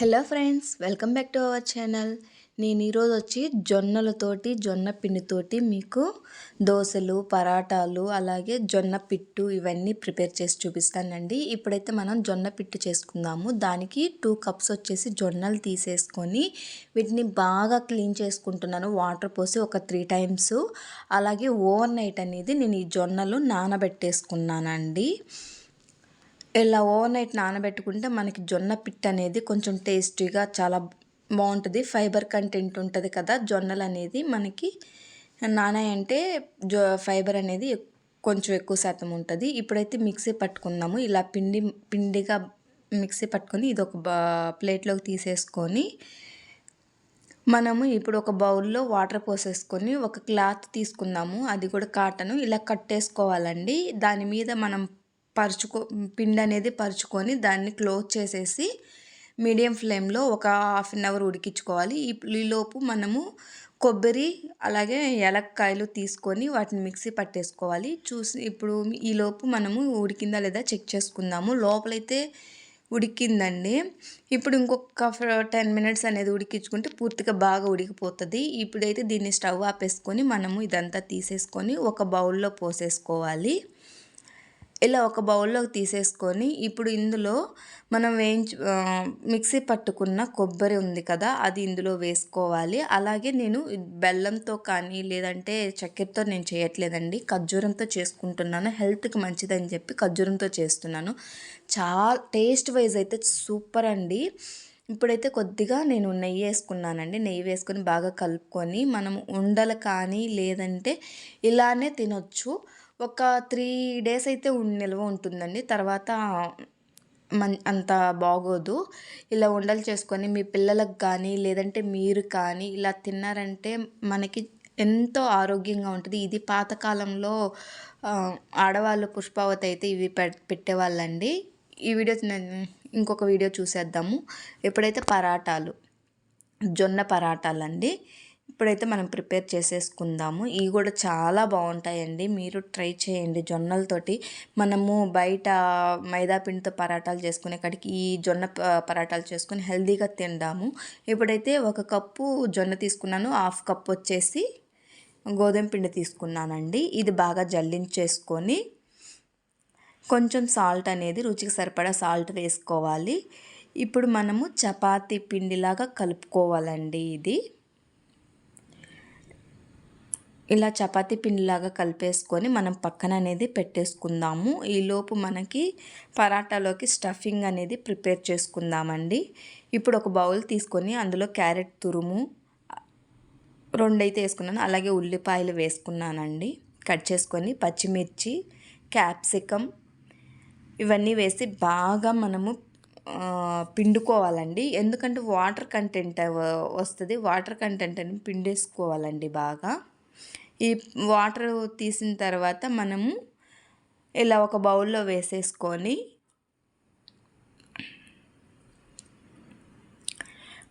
Hello friends welcome back to our channel. నేను ఈరోజు వచ్చి జొన్నలతోటి జొన్న పిండితోటి మీకు దోశలు పరాటాలు అలాగే జొన్న పిట్టు ఇవన్నీ ప్రిపేర్ చేసి చూపిస్తానండి. ఇప్పుడైతే మనం జొన్న పిట్టు చేసుకుందాము. దానికి టూ కప్స్ వచ్చేసి జొన్నలు తీసేసుకొని వీటిని బాగా క్లీన్ చేసుకుంటున్నాను. వాటర్ పోసి ఒక త్రీ టైమ్స్ అలాగే ఓవర్ నైట్ అనేది నేను ఈ జొన్నలు నానబెట్టేసుకున్నానండి. ఇలా ఓవర్ నైట్ నానబెట్టుకుంటే మనకి జొన్న పిట్ అనేది కొంచెం టేస్టీగా చాలా బాగుంటుంది. ఫైబర్ కంటెంట్ ఉంటుంది కదా జొన్నలు అనేది మనకి నానాయంటే జొ ఫైబర్ అనేది కొంచెం ఎక్కువ శాతం ఉంటుంది. ఇప్పుడైతే మిక్సీ పట్టుకుందాము. ఇలా పిండి పిండిగా మిక్సీ పట్టుకొని ఇది ఒక ప్లేట్లోకి తీసేసుకొని మనము ఇప్పుడు ఒక బౌల్లో వాటర్ పోసేసుకొని ఒక క్లాత్ తీసుకుందాము. అది కూడా కాటను. ఇలా కట్టేసుకోవాలండి. దాని మీద మనం పరుచుకో పిండి అనేది పరుచుకొని దాన్ని క్లోజ్ చేసేసి మీడియం ఫ్లేమ్లో ఒక హాఫ్ అన్ అవర్ ఉడికించుకోవాలి. ఈలోపు మనము కొబ్బరి అలాగే ఏలక్కాయలు తీసుకొని వాటిని మిక్సీ పట్టేసుకోవాలి. చూసి ఇప్పుడు ఈలోపు మనము ఉడికిందా లేదా చెక్ చేసుకుందాము. లోపలైతే ఉడికిందండి. ఇప్పుడు ఇంకొక టెన్ మినిట్స్ అనేది ఉడికించుకుంటే పూర్తిగా బాగా ఉడికిపోతుంది. ఇప్పుడైతే దీన్ని స్టవ్ ఆపేసుకొని మనము ఇదంతా తీసేసుకొని ఒక బౌల్లో పోసేసుకోవాలి. ఇలా ఒక బౌల్లోకి తీసేసుకొని ఇప్పుడు ఇందులో మనం వేయించు మిక్సీ పట్టుకున్న కొబ్బరి ఉంది కదా అది ఇందులో వేసుకోవాలి. అలాగే నేను బెల్లంతో కానీ లేదంటే చక్కెరతో నేను చేయట్లేదండి. ఖర్జూరంతో చేసుకుంటున్నాను. హెల్త్కి మంచిదని చెప్పి ఖర్జూరంతో చేస్తున్నాను. చాలా టేస్ట్ వైజ్ అయితే సూపర్ అండి. ఇప్పుడైతే కొద్దిగా నేను నెయ్యి వేసుకున్నానండి. నెయ్యి వేసుకొని బాగా కలుపుకొని మనం ఉండలు కానీ లేదంటే ఇలానే తినొచ్చు. ఒక త్రీ డేస్ అయితే నిల్వ ఉంటుందండి. తర్వాత మన్ అంత బాగోదు. ఇలా ఉండలు చేసుకొని మీ పిల్లలకు కానీ లేదంటే మీరు కానీ ఇలా తిన్నారంటే మనకి ఎంతో ఆరోగ్యంగా ఉంటుంది. ఇది పాతకాలంలో ఆడవాళ్ళు పుష్పావతి అయితే ఇవి పె పెట్టేవాళ్ళండి. ఈ వీడియో ఇంకొక వీడియో చూసేద్దాము. ఎప్పుడైతే పరాటాలు జొన్న పరాటాలండి ఇప్పుడైతే మనం ప్రిపేర్ చేసేసుకుందాము. ఇవి కూడా చాలా బాగుంటాయండి. మీరు ట్రై చేయండి జొన్నలతోటి మనము బయట మైదాపిండితో పరాటాలు చేసుకునే కాడికి ఈ జొన్న పరాటాలు చేసుకుని హెల్దీగా తిందాము. ఇప్పుడైతే ఒక కప్పు జొన్న తీసుకున్నాను. హాఫ్ కప్ వచ్చేసి గోధుమ పిండి తీసుకున్నానండి. ఇది బాగా జల్లించేసుకొని కొంచెం సాల్ట్ అనేది రుచికి సరిపడా సాల్ట్ వేసుకోవాలి. ఇప్పుడు మనము చపాతీ పిండిలాగా కలుపుకోవాలండి ఇది. ఇలా చపాతీ పిండిలాగా కలిపేసుకొని మనం పక్కన అనేది పెట్టేసుకుందాము. ఈలోపు మనకి పరాటాలోకి స్టఫింగ్ అనేది ప్రిపేర్ చేసుకుందామండి. ఇప్పుడు ఒక బౌల్ తీసుకొని అందులో క్యారెట్ తురుము రెండైతే వేసుకున్నాను. అలాగే ఉల్లిపాయలు వేసుకున్నానండి. కట్ చేసుకొని పచ్చిమిర్చి క్యాప్సికమ్ ఇవన్నీ వేసి బాగా మనము పిండుకోవాలండి. ఎందుకంటే వాటర్ కంటెంట్ వస్తుంది. వాటర్ కంటెంట్ అని పిండేసుకోవాలండి బాగా. ఈ వాటర్ తీసిన తర్వాత మనము ఇలా ఒక బౌల్లో వేసేసుకొని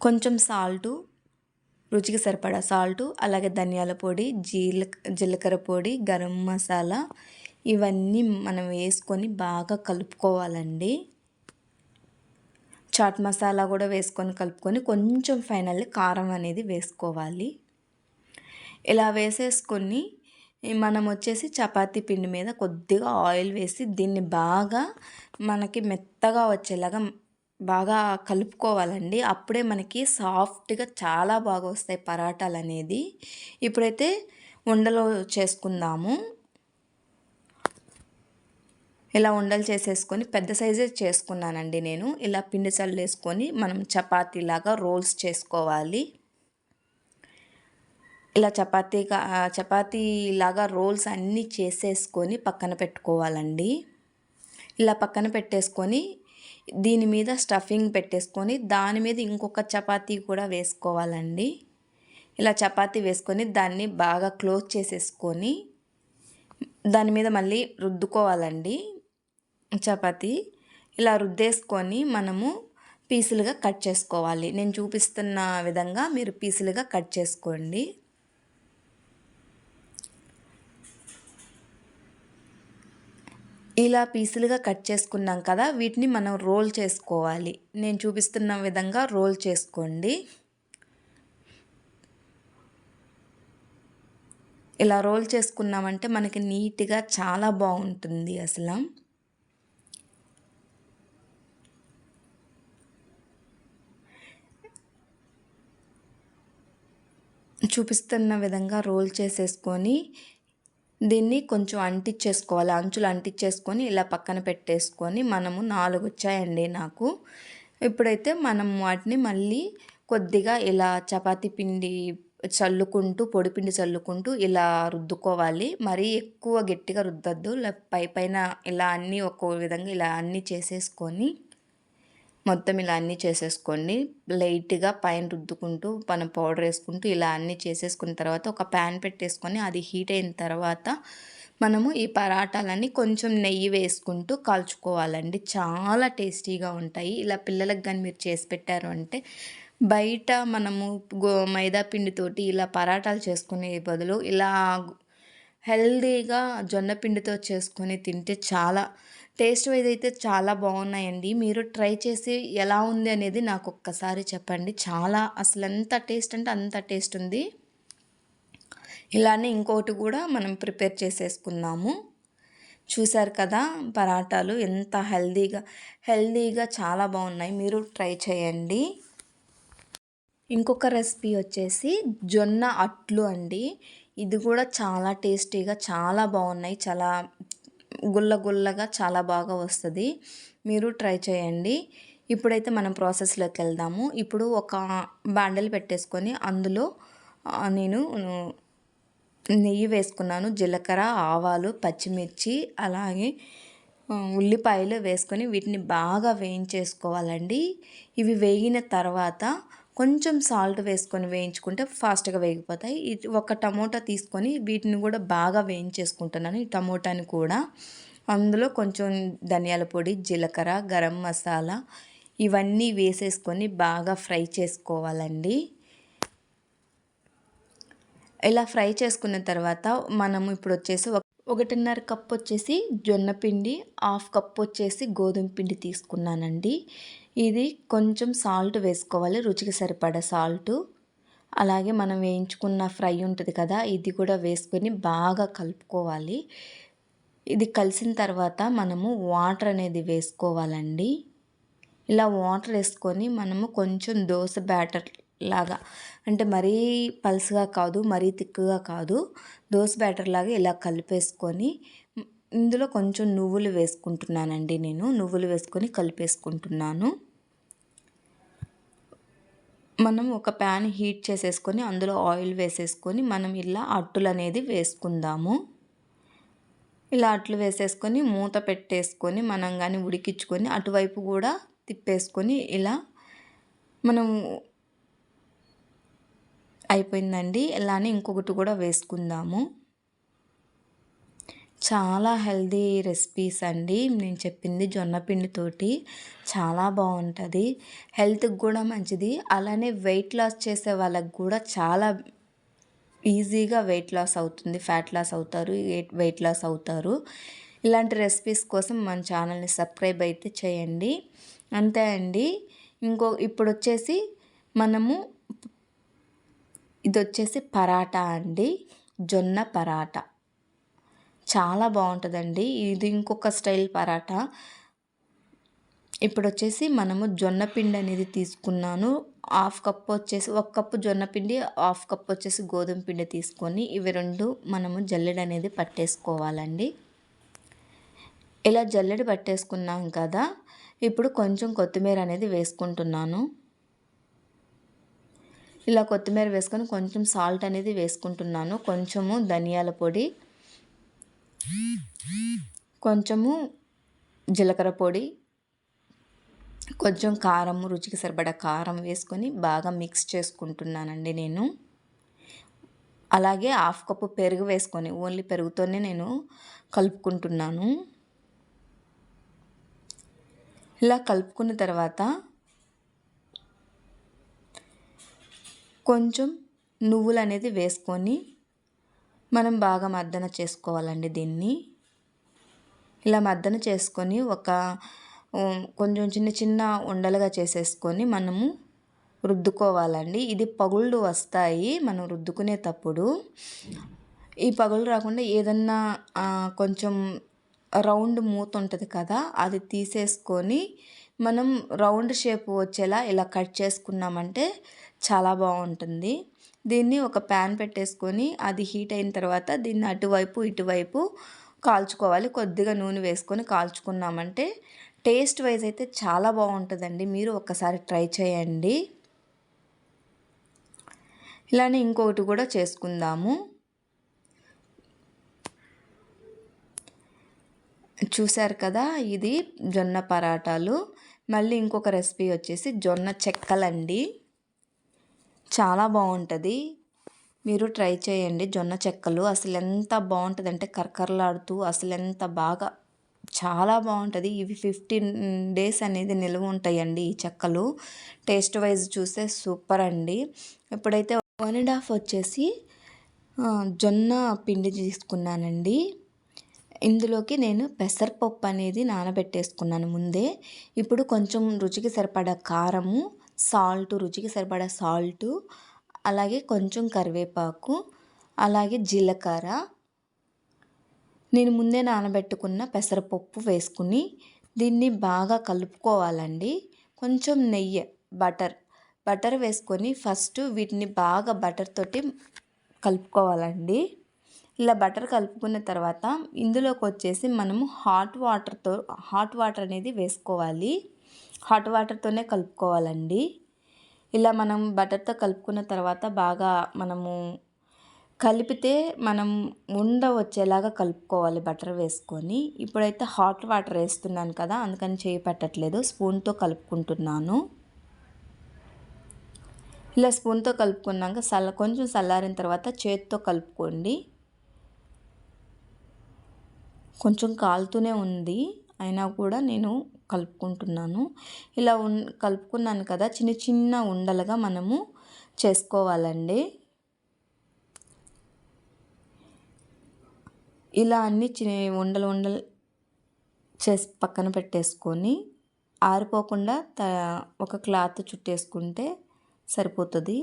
కొంచెం సాల్టు రుచికి సరిపడా సాల్టు అలాగే ధనియాల పొడి జీల జీలకర్ర పొడి గరం మసాలా ఇవన్నీ మనం వేసుకొని బాగా కలుపుకోవాలండి. చాట్ మసాలా కూడా వేసుకొని కలుపుకొని కొంచెం ఫైనల్లీ కారం అనేది వేసుకోవాలి. ఇలా వేసేసుకొని మనం వచ్చేసి చపాతీ పిండి మీద కొద్దిగా ఆయిల్ వేసి దీన్ని బాగా మనకి మెత్తగా వచ్చేలాగా బాగా కలుపుకోవాలండి. అప్పుడే మనకి సాఫ్ట్గా చాలా బాగా వస్తాయి పరాటాలు అనేది. ఇప్పుడైతే ఉండలు చేసుకుందాము. ఇలా ఉండలు చేసేసుకొని పెద్ద సైజే చేసుకున్నానండి నేను. ఇలా పిండి చల్లేసుకొని మనం చపాతీలాగా రోల్స్ చేసుకోవాలి. ఇలా చపాతీగా చపాతీ లాగా రోల్స్ అన్నీ చేసేసుకొని పక్కన పెట్టుకోవాలండి. ఇలా పక్కన పెట్టేసుకొని దీని మీద స్టఫింగ్ పెట్టేసుకొని దాని మీద ఇంకొక చపాతీ కూడా వేసుకోవాలండి. ఇలా చపాతీ వేసుకొని దాన్ని బాగా క్లోజ్ చేసేసుకొని దాని మీద మళ్ళీ రుద్దుకోవాలండి చపాతీ. ఇలా రుద్దేసుకొని మనము పీసులుగా కట్ చేసుకోవాలి. నేను చూపిస్తున్న విధంగా మీరు పీసులుగా కట్ చేసుకోండి. ఇలా పీసులుగా కట్ చేసుకున్నాం కదా వీటిని మనం రోల్ చేసుకోవాలి. నేను చూపిస్తున్న విధంగా రోల్ చేసుకోండి. ఇలా రోల్ చేసుకున్నామంటే మనకి నీట్గా చాలా బాగుంటుంది అసలు. చూపిస్తున్న విధంగా రోల్ చేసేసుకొని దీన్ని కొంచెం అంటించేసుకోవాలి అంచులు అంటించేసుకొని ఇలా పక్కన పెట్టేసుకొని మనము నాలుగు వచ్చాయండి నాకు. ఇప్పుడైతే మనం వాటిని మళ్ళీ కొద్దిగా ఇలా చపాతీ పిండి చల్లుకుంటూ పొడిపిండి చల్లుకుంటూ ఇలా రుద్దుకోవాలి. మరీ ఎక్కువ గట్టిగా రుద్దద్దు. పై పైన ఇలా అన్నీ ఒక్కో విధంగా ఇలా అన్నీ చేసేసుకొని మొత్తం ఇలా అన్నీ చేసేసుకోండి. లైట్గా పైన రుద్దుకుంటూ మనం పౌడర్ వేసుకుంటూ ఇలా అన్నీ చేసేసుకున్న తర్వాత ఒక ప్యాన్ పెట్టేసుకొని అది హీట్ అయిన తర్వాత మనము ఈ పరాటాలన్నీ కొంచెం నెయ్యి వేసుకుంటూ కాల్చుకోవాలండి. చాలా టేస్టీగా ఉంటాయి. ఇలా పిల్లలకు కానీ మీరు చేసి పెట్టారు అంటే బయట మనము గో మైదా పిండితోటి ఇలా పరాటాలు చేసుకునే బదులు ఇలా హెల్దీగా జొన్న పిండితో చేసుకొని తింటే చాలా టేస్ట్ వైజ్ అయితే చాలా బాగున్నాయండి. మీరు ట్రై చేసి ఎలా ఉంది అనేది నాకు ఒక్కసారి చెప్పండి. చాలా అసలు ఎంత టేస్ట్ అంటే అంత టేస్ట్ ఉంది. ఇలానే ఇంకోటి కూడా మనం ప్రిపేర్ చేసేసుకున్నాము చూశారు కదా పరాటాలు ఎంత హెల్దీగా హెల్దీగా చాలా బాగున్నాయి. మీరు ట్రై చేయండి. ఇంకొక రెసిపీ వచ్చేసి జొన్న అట్లు అండి. ఇది కూడా చాలా టేస్టీగా చాలా బాగున్నాయి. చాలా గుల్ల గుల్లగా చాలా బాగా వస్తుంది. మీరు ట్రై చేయండి. ఇప్పుడైతే మనం ప్రాసెస్లోకి వెళ్దాము. ఇప్పుడు ఒక బాండలు పెట్టేసుకొని అందులో నేను నెయ్యి వేసుకున్నాను. జీలకర్ర ఆవాలు పచ్చిమిర్చి అలాగే ఉల్లిపాయలు వేసుకొని వీటిని బాగా వేయించేసుకోవాలండి. ఇవి వేగిన తర్వాత కొంచెం సాల్ట్ వేసుకొని వేయించుకుంటే ఫాస్ట్గా వేగిపోతాయి. ఒక టమోటా తీసుకొని వీటిని కూడా బాగా వేయించేసుకుంటున్నాను. ఈ టమోటాని కూడా అందులో కొంచెం ధనియాల పొడి జీలకర్ర గరం మసాలా ఇవన్నీ వేసేసుకొని బాగా ఫ్రై చేసుకోవాలండి. ఇలా ఫ్రై చేసుకున్న తర్వాత మనం ఇప్పుడు వచ్చేసి ఒకటిన్నర కప్ వచ్చేసి జొన్న పిండి హాఫ్ కప్ వచ్చేసి గోధుమ పిండి తీసుకున్నానండి. ఇది కొంచెం సాల్ట్ వేసుకోవాలి రుచికి సరిపడా సాల్టు. అలాగే మనం వేయించుకున్న ఫ్రై ఉంటుంది కదా ఇది కూడా వేసుకొని బాగా కలుపుకోవాలి. ఇది కలిసిన తర్వాత మనము వాటర్ అనేది వేసుకోవాలండి. ఇలా వాటర్ వేసుకొని మనము కొంచెం దోశ బ్యాటర్ లాగా అంటే మరీ పల్స్గా కాదు మరీ తిక్కుగా కాదు దోశ బ్యాటర్ లాగా ఇలా కలిపేసుకొని ఇందులో కొంచెం నువ్వులు వేసుకుంటున్నానండి నేను నువ్వులు వేసుకొని కలిపేసుకుంటున్నాను. మనం ఒక ప్యాన్ హీట్ చేసేసుకొని అందులో ఆయిల్ వేసేసుకొని మనం ఇలా అట్టులు అనేది వేసుకుందాము. ఇలా అట్లు వేసేసుకొని మూత పెట్టేసుకొని మనం కానీ ఉడికించుకొని అటువైపు కూడా తిప్పేసుకొని ఇలా మనం అయిపోయిందండి. ఇలానే ఇంకొకటి కూడా వేసుకుందాము. చాలా హెల్దీ రెసిపీస్ అండి. నేను చెప్పింది జొన్న పిండితోటి చాలా బాగుంటుంది. హెల్త్కి కూడా మంచిది. అలానే వెయిట్ లాస్ చేసే వాళ్ళకి కూడా చాలా ఈజీగా వెయిట్ లాస్ అవుతుంది. ఫ్యాట్ లాస్ అవుతారు. వెయిట్ లాస్ అవుతారు. ఇలాంటి రెసిపీస్ కోసం మన ఛానల్ని సబ్స్క్రైబ్ అయితే చేయండి. అంతే అండి. ఇంకో ఇప్పుడు వచ్చేసి మనము ఇది వచ్చేసి పరాటా అండి. జొన్న పరాటా. చాలా బాగుంటుందండి. ఇది ఇంకొక స్టైల్ పరాటా. ఇప్పుడు వచ్చేసి మనము జొన్న పిండి అనేది తీసుకున్నాను. హాఫ్ కప్ వచ్చేసి ఒక కప్పు జొన్న పిండి హాఫ్ కప్ వచ్చేసి గోధుమ పిండి తీసుకొని ఇవి రెండు మనము జల్లెడ అనేది పట్టేసుకోవాలండి. ఇలా జల్లెడ పట్టేసుకున్నాం కదా ఇప్పుడు కొంచెం కొత్తిమీర అనేది వేసుకుంటున్నాను. ఇలా కొత్తిమీర వేసుకొని కొంచెం సాల్ట్ అనేది వేసుకుంటున్నాను. కొంచెము ధనియాల పొడి కొంచెము జీలకర్ర పొడి కొంచెం కారం రుచికి సరిపడా కారం వేసుకొని బాగా మిక్స్ చేసుకుంటున్నానండి నేను. అలాగే హాఫ్ కప్పు పెరుగు వేసుకొని ఓన్లీ పెరుగుతోనే నేను కలుపుకుంటున్నాను. ఇలా కలుపుకున్న తర్వాత కొంచెం నువ్వులు అనేది వేసుకొని మనం బాగా మర్దన చేసుకోవాలండి దీన్ని. ఇలా మర్దన చేసుకొని ఒక కొంచెం చిన్న చిన్న ఉండలుగా చేసేసుకొని మనము రుద్దుకోవాలండి. ఇది పగుళ్ళు వస్తాయి మనం రుద్దుకునేటప్పుడు. ఈ పగులు రాకుండా ఏదన్నా కొంచెం రౌండ్ మూత ఉంటుంది కదా అది తీసేసుకొని మనం రౌండ్ షేప్ వచ్చేలా ఇలా కట్ చేసుకున్నామంటే చాలా బాగుంటుంది. దీన్ని ఒక ప్యాన్ పెట్టేసుకొని అది హీట్ అయిన తర్వాత దీన్ని అటువైపు ఇటువైపు కాల్చుకోవాలి. కొద్దిగా నూనె వేసుకొని కాల్చుకున్నామంటే టేస్ట్ వైజ్ అయితే చాలా బాగుంటుందండి. మీరు ఒక్కసారి ట్రై చేయండి. ఇలానే ఇంకొకటి కూడా చేసుకుందాము. చూశారు కదా ఇది జొన్న పరాటాలు. మళ్ళీ ఇంకొక రెసిపీ వచ్చేసి జొన్న చెక్కలండి. చాలా బాగుంటుంది. మీరు ట్రై చేయండి. జొన్న చెక్కలు అసలు ఎంత బాగుంటుంది అంటే కరకరలాడుతూ అసలు ఎంత బాగా చాలా బాగుంటుంది. ఇవి ఫిఫ్టీన్ డేస్ అనేది నిల్వ ఉంటాయండి ఈ చెక్కలు. టేస్ట్ వైజ్ చూస్తే సూపర్ అండి. ఇప్పుడైతే వన్ అండ్ హాఫ్ వచ్చేసి జొన్న పిండి తీసుకున్నానండి. ఇందులోకి నేను పెసరపప్పు అనేది నానబెట్టేసుకున్నాను ముందే. ఇప్పుడు కొంచెం రుచికి సరిపడా కారము సాల్ట్ రుచికి సరిపడా సాల్టు అలాగే కొంచెం కరివేపాకు అలాగే జీలకర్ర. నేను ముందే నానబెట్టుకున్న పెసరపప్పు వేసుకుని దీన్ని బాగా కలుపుకోవాలండి. కొంచెం నెయ్యి బటర్ బటర్ వేసుకొని ఫస్ట్ వీటిని బాగా బటర్ తోటి కలుపుకోవాలండి. ఇలా బటర్ కలుపుకున్న తర్వాత ఇందులోకి వచ్చేసి మనము హాట్ వాటర్తో హాట్ వాటర్ అనేది వేసుకోవాలి. హాట్ వాటర్తోనే కలుపుకోవాలండి. ఇలా మనం బటర్తో కలుపుకున్న తర్వాత బాగా మనము కలిపితే మనం ఉండ వచ్చేలాగా కలుపుకోవాలి బటర్ వేసుకొని. ఇప్పుడైతే హాట్ వాటర్ వేస్తున్నాను కదా అందుకని చేయి పెట్టట్లేదు. స్పూన్తో కలుపుకుంటున్నాను. ఇలా స్పూన్తో కలుపుకున్నాక చల్ల కొంచెం చల్లారిన తర్వాత చేతితో కలుపుకోండి. కొంచెం కాలుతూనే ఉంది. అయినా కూడా నేను కలుపుకుంటున్నాను. ఇలా ఉన్ కలుపుకున్నాను కదా చిన్న చిన్న ఉండలుగా మనము చేసుకోవాలండి. ఇలా అన్ని చిన్న ఉండలు ఉండలు చేసి పక్కన పెట్టేసుకొని ఆరిపోకుండా త ఒక క్లాత్ చుట్టేసుకుంటే సరిపోతుంది.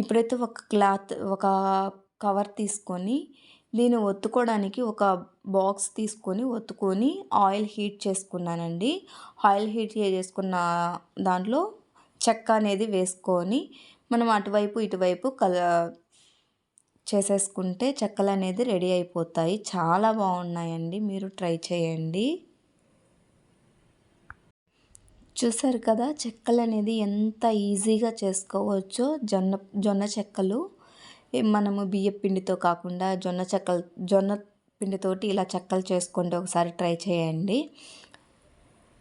ఇప్పుడైతే ఒక క్లాత్ ఒక కవర్ తీసుకొని నేను ఒత్తుకోవడానికి ఒక బాక్స్ తీసుకొని ఒత్తుకొని ఆయిల్ హీట్ చేసుకున్నానండి. ఆయిల్ హీట్ చేసుకున్న దాంట్లో చెక్క అనేది వేసుకొని మనం అటువైపు ఇటువైపు కల చేసేసుకుంటే చెక్కలు అనేది రెడీ అయిపోతాయి. చాలా బాగున్నాయండి. మీరు ట్రై చేయండి. చూసారు కదా చెక్కలు అనేది ఎంత ఈజీగా చేసుకోవచ్చో. జొన్న జొన్న చెక్కలు మనము బియ్య పిండితో కాకుండా జొన్న చెక్కలు జొన్న పిండితోటి ఇలా చెక్కలు చేసుకోండి. ఒకసారి ట్రై చేయండి.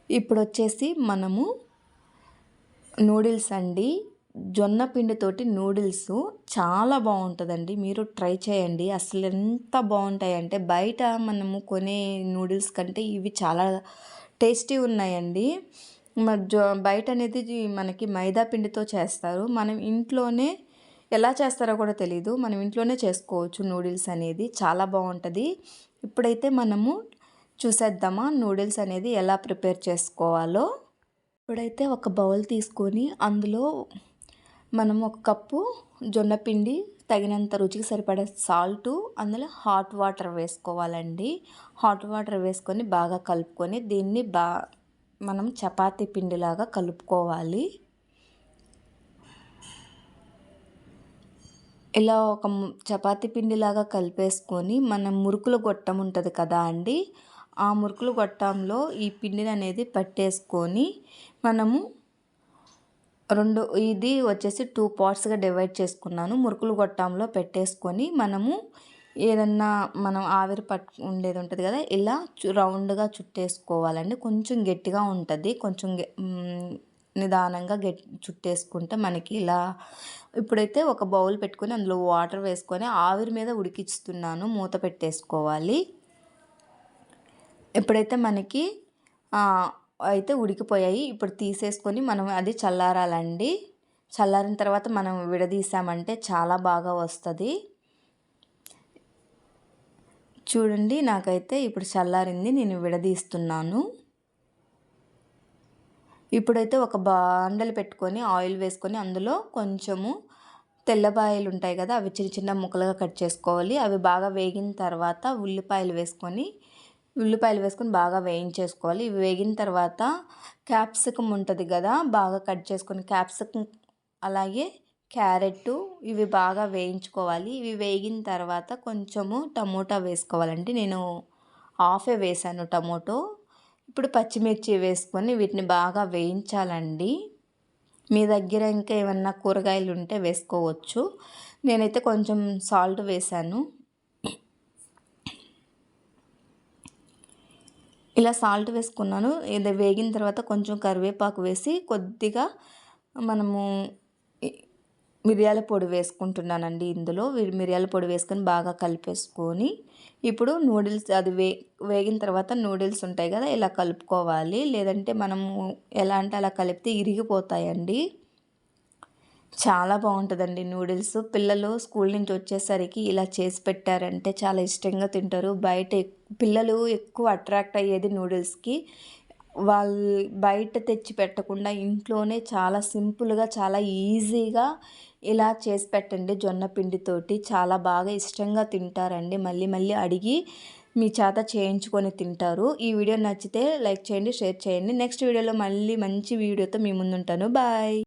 ఇప్పుడు వచ్చేసి మనము నూడిల్స్ అండి. జొన్న పిండితోటి నూడిల్స్ చాలా బాగుంటుందండి. మీరు ట్రై చేయండి. అసలు ఎంత బాగుంటాయంటే బయట మనము కొనే నూడిల్స్ కంటే ఇవి చాలా టేస్టీ ఉన్నాయండి. జొ బయట అనేది మనకి మైదా పిండితో చేస్తారు. మనం ఇంట్లోనే ఎలా చేస్తారో కూడా తెలీదు. మనం ఇంట్లోనే చేసుకోవచ్చు నూడిల్స్ అనేది. చాలా బాగుంటుంది. ఇప్పుడైతే మనము చూసేద్దామా నూడిల్స్ అనేది ఎలా ప్రిపేర్ చేసుకోవాలో. ఇప్పుడైతే ఒక బౌల్ తీసుకొని అందులో మనం ఒక కప్పు జొన్న పిండి తగినంత రుచికి సరిపడే సాల్టు అందులో హాట్ వాటర్ వేసుకోవాలండి. హాట్ వాటర్ వేసుకొని బాగా కలుపుకొని దీన్ని బా మనం చపాతీ పిండిలాగా కలుపుకోవాలి. ఇలా ఒక చపాతి చపాతీ పిండిలాగా కలిపేసుకొని మనం మురుకుల గొట్టం ఉంటుంది కదా అండి ఆ మురుకుల గొట్టంలో ఈ పిండిని అనేది పట్టేసుకొని మనము రెండు ఇది వచ్చేసి టూ పార్ట్స్గా డివైడ్ చేసుకున్నాను. మురుకులు గొట్టంలో పెట్టేసుకొని మనము ఏదన్నా మనం ఆవిరి పట్టు ఉండేది ఉంటుంది కదా ఇలా చు- రౌండ్గా చుట్టేసుకోవాలండి. కొంచెం గట్టిగా ఉంటుంది కొంచెం నిదానంగా గెట్ చుట్టేసుకుంటే మనకి ఇలా ఇప్పుడైతే ఒక బౌల్ పెట్టుకొని అందులో వాటర్ వేసుకొని ఆవిరి మీద ఉడికిస్తున్నాను. మూత పెట్టేసుకోవాలి. ఎప్పుడైతే మనకి అయితే ఉడికిపోయాయి ఇప్పుడు తీసేసుకొని మనం అది చల్లారాలండి. చల్లారిన తర్వాత మనం విడదీసామంటే చాలా బాగా వస్తుంది. చూడండి నాకైతే ఇప్పుడు చల్లారింది నేను విడదీస్తున్నాను. ఇప్పుడైతే ఒక బాండలు పెట్టుకొని ఆయిల్ వేసుకొని అందులో కొంచెము తెల్లపాయలు ఉంటాయి కదా అవి చిన్న చిన్న ముక్కలుగా కట్ చేసుకోవాలి. అవి బాగా వేగిన తర్వాత ఉల్లిపాయలు వేసుకొని ఉల్లిపాయలు వేసుకొని బాగా వేయించేసుకోవాలి. ఇవి వేగిన తర్వాత క్యాప్సికమ్ ఉంటుంది కదా బాగా కట్ చేసుకొని క్యాప్సికమ్ అలాగే క్యారెట్ ఇవి బాగా వేయించుకోవాలి. ఇవి వేగిన తర్వాత కొంచెము టమోటా వేసుకోవాలండి. నేను హాఫే వేసాను టమోటో. ఇప్పుడు పచ్చిమిర్చి వేసుకొని వీటిని బాగా వేయించాలండి. మీ దగ్గర ఇంకా ఏమన్నా కూరగాయలు ఉంటే వేసుకోవచ్చు. నేనైతే కొంచెం సాల్ట్ వేసాను. ఇలా సాల్ట్ వేసుకున్నాను. ఇది వేగిన తర్వాత కొంచెం కరివేపాకు వేసి కొద్దిగా మనము మిరియాల పొడి వేసుకుంటున్నానండి ఇందులో. మిరియాల పొడి వేసుకొని బాగా కలిపేసుకొని ఇప్పుడు నూడిల్స్ అది వే వేగిన తర్వాత నూడిల్స్ ఉంటాయి కదా ఇలా కలుపుకోవాలి. లేదంటే మనము ఎలా అంటే అలా కలిపితే ఇరిగిపోతాయండి. చాలా బాగుంటుందండి నూడిల్స్. పిల్లలు స్కూల్ నుంచి వచ్చేసరికి ఇలా చేసి పెట్టారంటే చాలా ఇష్టంగా తింటారు. బయట పిల్లలు ఎక్కువ అట్రాక్ట్ అయ్యేది నూడిల్స్కి. వాళ్ళు బయట తెచ్చి పెట్టకుండా ఇంట్లోనే చాలా సింపుల్గా చాలా ఈజీగా ఇలా చేసి పెట్టండి. జొన్న పిండితోటి చాలా బాగా ఇష్టంగా తింటారండి. మళ్ళీ మళ్ళీ అడిగి మీ చేత చేయించుకొని తింటారు. ఈ వీడియో నచ్చితే లైక్ చేయండి షేర్ చేయండి. నెక్స్ట్ వీడియోలో మళ్ళీ మంచి వీడియోతో మీ ముందుంటాను. బాయ్.